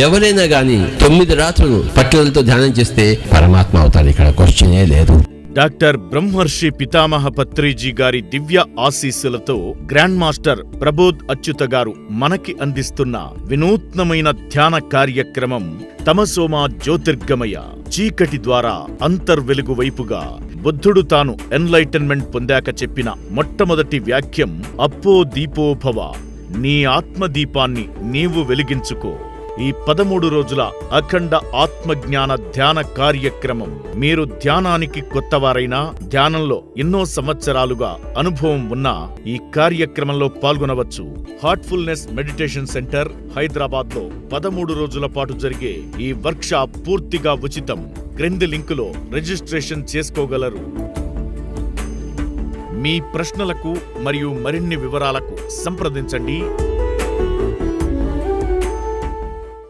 ఎవరైనా గాని తొమ్మిది రాత్రులు పట్టుదలతో ధ్యానం చేస్తే పరమాత్మ అవుతారు ఇక్కడ క్వశ్చనే లేదు. డాక్టర్ బ్రహ్మర్షి పితామహ పత్రిజీ గారి దివ్య ఆశీస్సులతో గ్రాండ్ మాస్టర్ ప్రబోధ్ అచ్యుత గారు మనకి అందిస్తున్న వినూత్నమైన ధ్యాన కార్యక్రమం తమసోమా జ్యోతిర్గమయ చీకటి ద్వారా అంతర్వెలుగు వైపుగా బుద్ధుడు తాను ఎన్లైటన్మెంట్ పొందాక చెప్పిన మొట్టమొదటి వ్యాఖ్యం అప్పో దీపోభవ నీ ఆత్మదీపాన్ని నీవు వెలిగించుకో. ఈ పదమూడు రోజుల అఖండ ఆత్మజ్ఞాన ధ్యాన కార్యక్రమం. మీరు ధ్యానానికి కొత్తవారైనా ధ్యానంలో ఎన్నో సంవత్సరాలుగా అనుభవం ఉన్న ఈ కార్యక్రమంలో పాల్గొనవచ్చు. హార్ట్ఫుల్నెస్ మెడిటేషన్ సెంటర్ హైదరాబాద్లో పదమూడు రోజుల పాటు జరిగే ఈ వర్క్షాప్ పూర్తిగా ఉచితం. క్రింది లింకులో రిజిస్ట్రేషన్ చేసుకోగలరు. మీ ప్రశ్నలకు మరియు మరిన్ని వివరాలకు సంప్రదించండి.